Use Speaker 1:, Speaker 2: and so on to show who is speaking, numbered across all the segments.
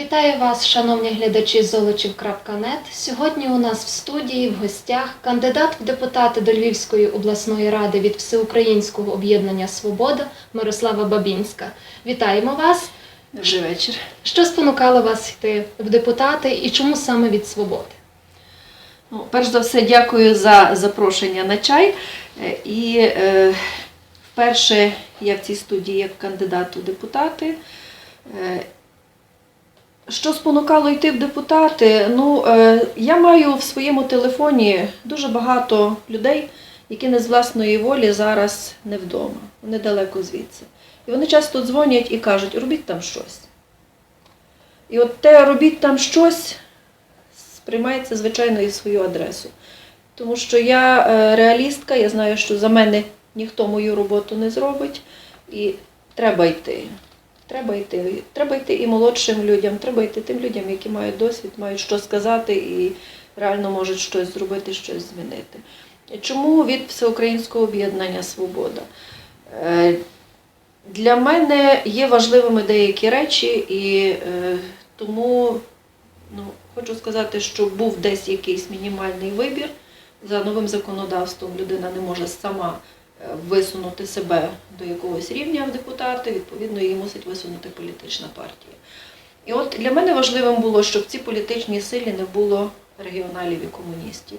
Speaker 1: Вітаю вас, шановні глядачі Золочів.нет. Сьогодні у нас в студії в гостях кандидат в депутати до Львівської обласної ради від Всеукраїнського об'єднання Свобода Мирослава Бабінська. Вітаємо вас!
Speaker 2: Добрий вечір.
Speaker 1: Що спонукало вас йти в депутати і чому саме від свободи?
Speaker 2: Ну, перш за все, дякую за запрошення на чай. Е, І е, вперше я в цій студії як кандидат у депутати. Е, що спонукало йти в депутати? Ну, е, я маю в своєму телефоні дуже багато людей, які не з власної волі зараз не вдома, вони далеко звідси. І вони часто дзвонять і кажуть, робіть там щось. І от те робіть там щось сприймається, звичайно, і свою адресу. Тому що я е, реалістка, я знаю, що за мене ніхто мою роботу не зробить, і треба йти. Треба йти. Треба йти і молодшим людям, треба йти тим людям, які мають досвід, мають що сказати і реально можуть щось зробити, щось змінити. Чому від Всеукраїнського об'єднання Свобода? Е, Для мене є важливими деякі речі, і е, тому ну, хочу сказати, що був десь якийсь мінімальний вибір. За новим законодавством людина не може сама висунути себе до якогось рівня в депутати, відповідно, її мусить висунути політична партія. І от для мене важливим було, щоб в цій політичній силі не було регіоналів і комуністів.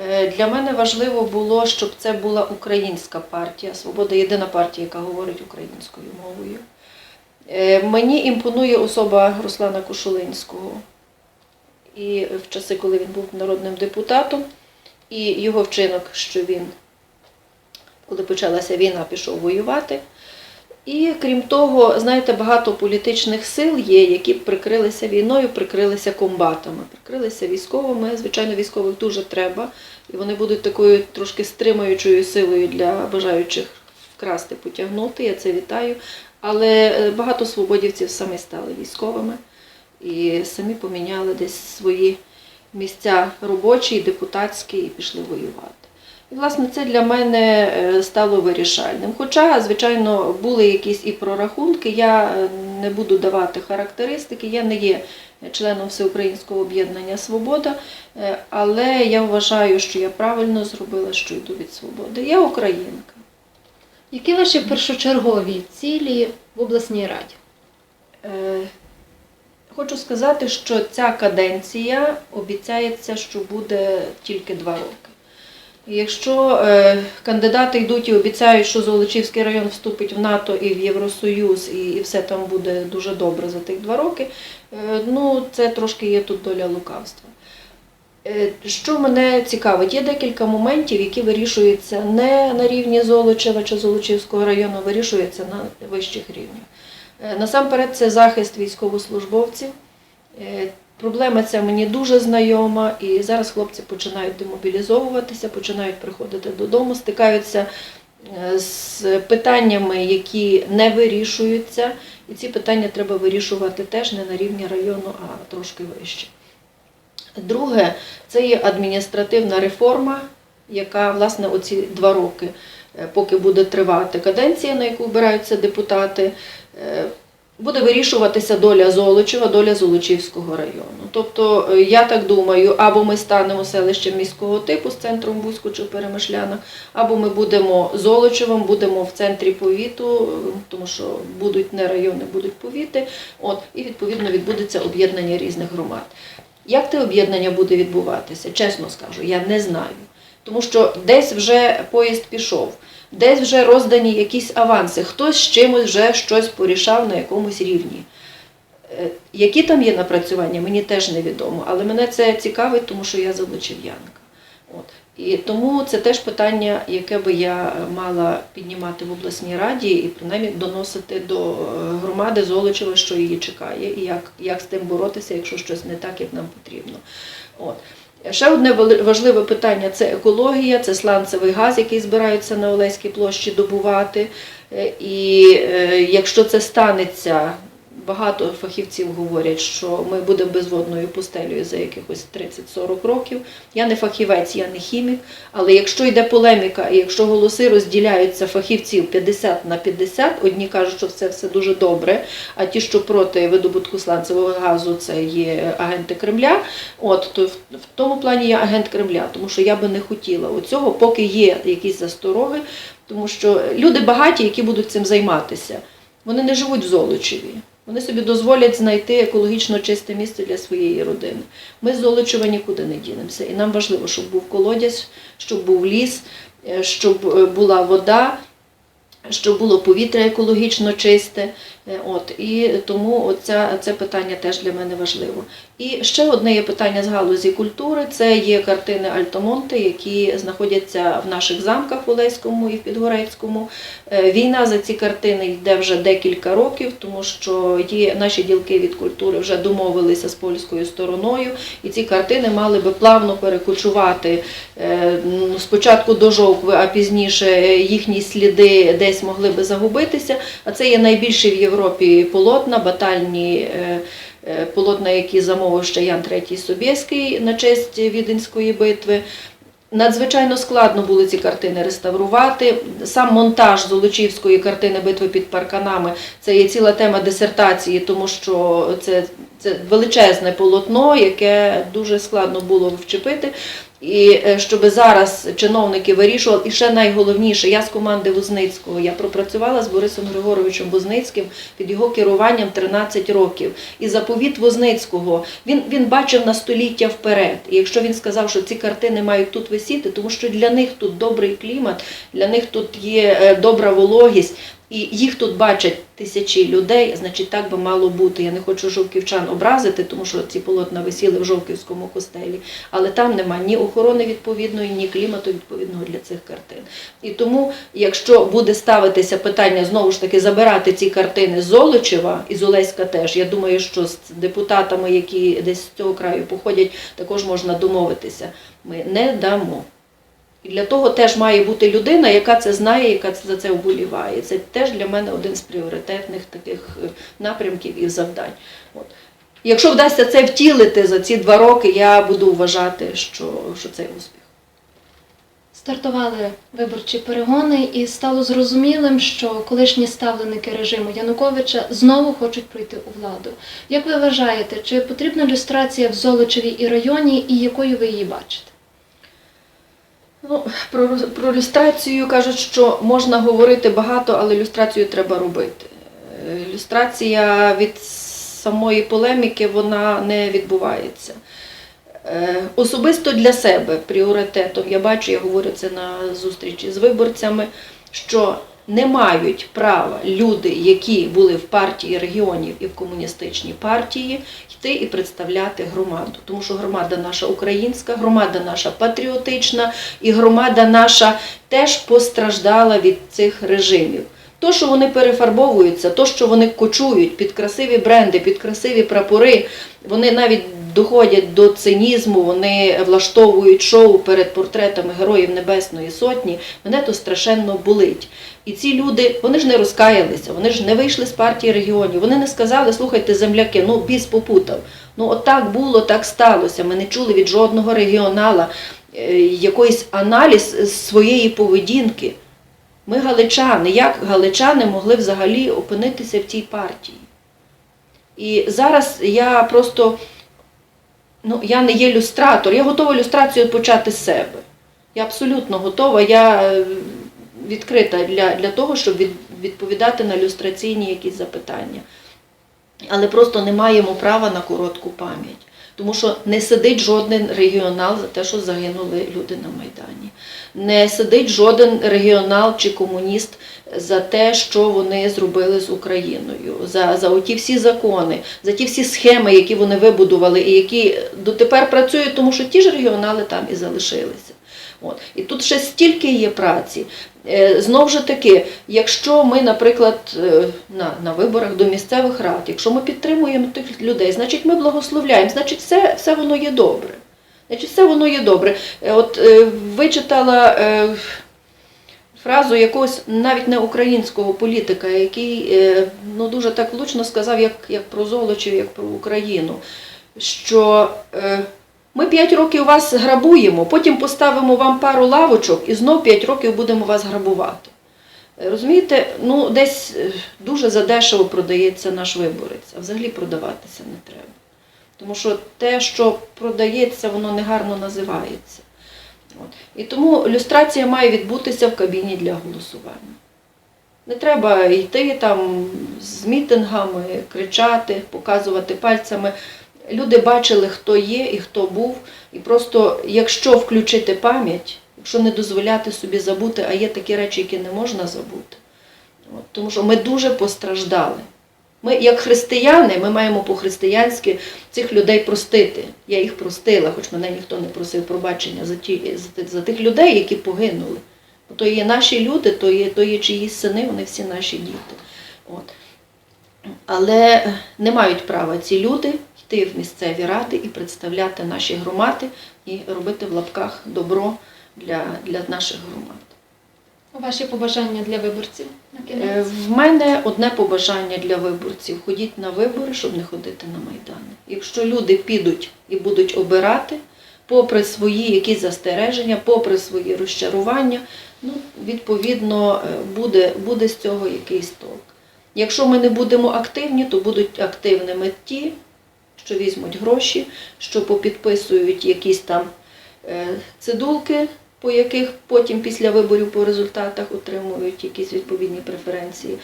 Speaker 2: Е, Для мене важливо було, щоб це була українська партія. Свобода єдина партія, яка говорить українською мовою. Е, Мені імпонує особа Руслана Кушулинського. І в часи, коли він був народним депутатом, і його вчинок, що він, коли почалася війна, пішов воювати. І крім того, знаєте, багато політичних сил є, які прикрилися війною, прикрилися комбатами, прикрилися військовими. Звичайно, військових дуже треба, і вони будуть такою трошки стримуючою силою для бажаючих вкрасти, потягнути. Я це вітаю. Але е, багато свободівців самі стали військовими і самі поміняли десь свої місця робочі, депутатські, і пішли воювати. І, власне, це для мене е, стало вирішальним. Хоча, звичайно, були якісь і прорахунки, я е, не буду давати характеристики, я не є членом Всеукраїнського об'єднання Свобода, е, але я вважаю, що я правильно зробила, що йду від свободи. Я українка.
Speaker 1: Які ваші першочергові цілі в обласній раді?
Speaker 2: Хочу сказати, що ця каденція обіцяється, що буде тільки два роки. Якщо е, кандидати йдуть і обіцяють, що Золочівський район вступить в НАТО і в Євросоюз, і, все там буде дуже добре за тих два роки, е, ну це трошки є тут доля лукавства. Е, Що мене цікавить, є декілька моментів, які вирішуються не на рівні Золочева чи Золочівського району, вирішуються на вищих рівнях. Насамперед, це захист військовослужбовців. Проблема ця мені дуже знайома, і зараз хлопці починають демобілізовуватися, починають приходити додому, стикаються е, з питаннями, які не вирішуються, і ці питання треба вирішувати теж не на рівні району, а трошки вище. Друге, це є адміністративна реформа, яка, власне, оці два роки, е, поки буде тривати каденція, на яку вибираються депутати, е, буде вирішуватися доля Золочева, доля Золочівського району. Тобто, е, я так думаю, або ми станемо селищем міського типу з центром Бузьку чи Перемишлянах, або ми будемо Золочевом, будемо в центрі повіту, е, тому що будуть не райони, будуть повіти. От, і відповідно відбудеться об'єднання різних громад. Як те об'єднання буде відбуватися? Чесно скажу, я не знаю. Тому що десь вже поїзд пішов, десь вже роздані якісь аванси, хтось з чимось вже щось порішав на якомусь рівні. Е, Які там є напрацювання, мені теж невідомо, але мене це цікавить, тому що я золочів'янка. От. І тому це теж питання, яке би я мала піднімати в обласній раді і принаймні доносити до е, громади Золочева, що її чекає, і як, як з тим боротися, якщо щось не так, як нам потрібно. От. Ще одне важливе питання це екологія, це сланцевий газ, який збираються на Олеській площі добувати. Е, І е, якщо це станеться Багато фахівців говорять, що ми будемо безводною пустелею за якихось 30-40 років. Я не фахівець, я не хімік, але якщо йде полеміка, і якщо голоси розділяються фахівців 50 на 50, одні кажуть, що це все дуже добре, а ті, що проти видобутку сланцевого газу, це є агенти Кремля. От то в, тому плані я агент Кремля, тому що я би не хотіла оцього, поки є якісь застороги, тому що люди багаті, які будуть цим займатися, вони не живуть в Золочеві. Вони собі дозволять знайти екологічно чисте місце для своєї родини. Ми з Золочева нікуди не дінемося. І нам важливо, щоб був колодязь, щоб був ліс, е, щоб е, була вода, щоб було повітря екологічно чисте. Е, От, і тому оця, це питання теж для мене важливо. І ще одне є питання з галузі культури. Це є картини Альтомонте, які знаходяться в наших замках в Олеському і в Підгорецькому. Е, Війна за ці картини йде вже декілька років, тому що є, наші ділки від культури вже домовилися з польською стороною, і ці картини мали би плавно перекочувати е, ну, спочатку до Жовкви, а пізніше їхні сліди десь могли би загубитися. А це є найбільші в Європі полотна, батальні е, е, полотна, які замовив ще Ян III Собєський на честь Віденської битви. Надзвичайно складно було ці картини реставрувати. Сам монтаж Золочівської картини Битви під парканами це є ціла тема дисертації, тому що це, це величезне полотно, яке дуже складно було вчепити. І е, щоб зараз чиновники вирішували, і ще найголовніше, я з команди Возницького, я пропрацювала з Борисом Григоровичем Возницьким під його керуванням 13 років. І заповіт Возницького він, він бачив на століття вперед. І якщо він сказав, що ці картини мають тут висіти, тому що для них тут добрий клімат, для них тут є е, добра вологість. І їх тут бачать тисячі людей, значить так би мало бути. Я не хочу жовківчан образити, тому що ці полотна висіли в Жовківському костелі, але там нема ні охорони відповідної, ні клімату відповідного для цих картин. І тому, якщо буде ставитися питання знову ж таки забирати ці картини з Золочева і з Олеська теж, я думаю, що з депутатами, які десь з цього краю походять, також можна домовитися. Ми не дамо. І для того теж має бути людина, яка це знає, яка за це вболіває. Це теж для мене один з пріоритетних таких е, напрямків і завдань. От. Якщо вдасться це втілити за ці два роки, я буду вважати, що, що це успіх.
Speaker 1: Стартували виборчі перегони, і стало зрозумілим, що колишні ставленики режиму Януковича знову хочуть прийти у владу. Як ви вважаєте, чи потрібна люстрація в Золочеві і районі, і якою ви її бачите?
Speaker 2: Ну, про, про люстрацію кажуть, що можна говорити багато, але люстрацію треба робити. Е, Люстрація від самої полеміки вона не відбувається. Е, Особисто для себе пріоритетом я бачу, я говорю це на зустрічі з виборцями, що не мають права люди, які були в партії регіонів і в комуністичній партії, йти і представляти громаду. Тому що громада наша українська, громада наша патріотична, і громада наша теж постраждала від цих режимів. То, що вони перефарбовуються, то, що вони кочують під красиві бренди, під красиві прапори, вони навіть доходять до цинізму, вони влаштовують шоу перед портретами Героїв Небесної Сотні, мене то страшенно болить. І ці люди, вони ж не розкаялися, вони ж не вийшли з партії регіонів, вони не сказали, слухайте, земляки, ну біс попутав. Ну от так було, так сталося. Ми не чули від жодного регіонала е, якийсь аналіз своєї поведінки. Ми галичани, як галичани могли взагалі опинитися в цій партії? І зараз я просто, ну, я не є люстратор, я готова люстрацію почати з себе. Я абсолютно готова, я е, відкрита для, для того, щоб від, відповідати на люстраційні якісь запитання. Але просто не маємо права на коротку пам'ять. Тому що не сидить жоден регіонал за те, що загинули люди на Майдані. Не сидить жоден регіонал чи комуніст за те, що вони зробили з Україною, за, за оті всі закони, за ті всі схеми, які вони вибудували, і які дотепер працюють, тому що ті ж регіонали там і залишилися. От. І тут ще стільки є праці. Е, Знову ж таки, якщо ми, наприклад, е, на, на виборах до місцевих рад, якщо ми підтримуємо тих людей, значить ми благословляємо, значить все, все воно є добре. Значить, все воно є добре. Е, От вичитала фразу якогось навіть не українського політика, який е, ну, дуже так влучно сказав, як, як про Золочів, як про Україну, що е, ми 5 років вас грабуємо, потім поставимо вам пару лавочок і знов 5 років будемо вас грабувати. Е, Розумієте, ну десь дуже задешево продається наш виборець, а взагалі продаватися не треба. Тому що те, що продається, воно негарно називається. От. І тому люстрація має відбутися в кабіні для голосування. Не треба йти там з мітингами, кричати, показувати пальцями. Люди бачили, хто є і хто був. І просто, якщо включити пам'ять, якщо не дозволяти собі забути, а є такі речі, які не можна забути. От, тому що ми дуже постраждали. Ми, як християни, ми маємо по-християнськи цих людей простити. Я їх простила, хоч мене ніхто не просив пробачення за, ті, за, тих людей, які погинули. То є наші люди, то є, то є чиїсь сини, вони всі наші діти. От. Але не мають права ці люди йти в місцеві ради і представляти наші громади і робити в лапках добро для, для наших громад.
Speaker 1: Ваші побажання для виборців на
Speaker 2: Е,
Speaker 1: кінець.
Speaker 2: В мене одне побажання для виборців: ходіть на вибори, щоб не ходити на майдани. Якщо люди підуть і будуть обирати, попри свої якісь застереження, попри свої розчарування, ну, відповідно, е, буде, буде з цього якийсь толк. Якщо ми не будемо активні, то будуть активними ті, що візьмуть гроші, що попідписують якісь там е, цидулки, по яких потім після виборів по результатах отримують якісь відповідні преференції.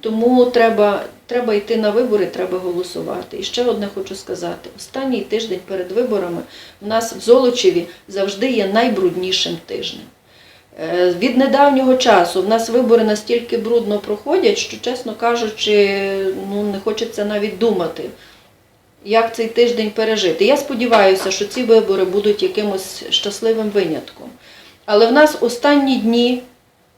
Speaker 2: Тому треба, треба йти на вибори, треба голосувати. І ще одне хочу сказати: останній тиждень перед виборами в нас в Золочеві завжди є найбруднішим тижнем. Е, Від недавнього часу в нас вибори настільки брудно проходять, що, чесно кажучи, ну, не хочеться навіть думати, як цей тиждень пережити. Я сподіваюся, що ці вибори будуть якимось щасливим винятком. Але в нас останні дні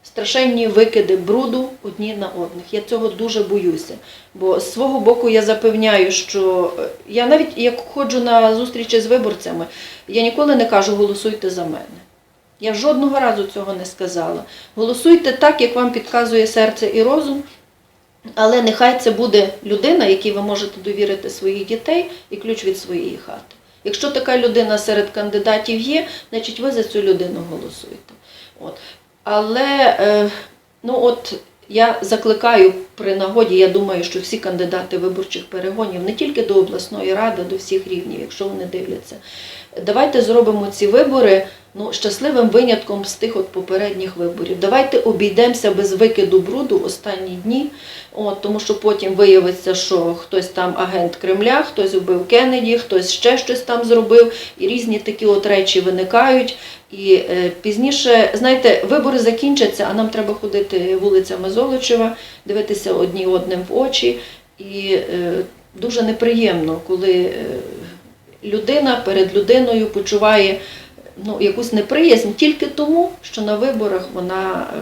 Speaker 2: страшенні викиди бруду одні на одних. Я цього дуже боюся. Бо з свого боку я запевняю, що е, я навіть як ходжу на зустрічі з виборцями, я ніколи не кажу голосуйте за мене. Я жодного разу цього не сказала. Голосуйте так, як вам підказує серце і розум, але нехай це буде людина, якій ви можете довірити своїх дітей і ключ від своєї хати. Якщо така людина серед кандидатів є, значить ви за цю людину голосуєте. От. Але е, ну от я закликаю при нагоді, я думаю, що всі кандидати виборчих перегонів, не тільки до обласної ради, до всіх рівнів, якщо вони дивляться, давайте зробимо ці вибори ну, щасливим винятком з тих от попередніх виборів. Давайте обійдемося без викиду бруду останні дні, от, тому що потім виявиться, що хтось там агент Кремля, хтось вбив Кеннеді, хтось ще щось там зробив, і різні такі от речі виникають. І е, пізніше, знаєте, вибори закінчаться, а нам треба ходити вулицями Золочева, дивитися одні одним в очі. І е, дуже неприємно, коли е, людина перед людиною почуває ну, якусь неприязнь тільки тому, що на виборах вона е,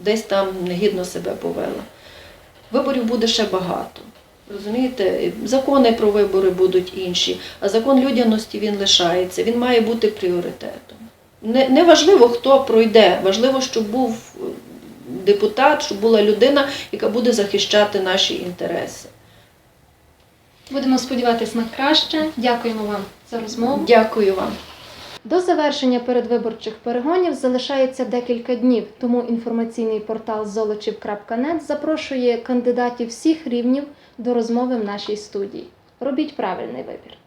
Speaker 2: десь там негідно себе повела. Виборів буде ще багато. Розумієте, закони про вибори будуть інші, а закон людяності він лишається, він має бути пріоритетом. Не, не важливо, хто пройде, важливо, щоб був е, депутат, щоб була людина, яка буде захищати наші інтереси.
Speaker 1: Будемо сподіватись на краще. Дякуємо вам за розмову.
Speaker 2: Дякую вам.
Speaker 1: До завершення передвиборчих перегонів залишається декілька днів, тому інформаційний портал золочів.нет запрошує кандидатів всіх рівнів до розмови в нашій студії. Робіть правильний вибір.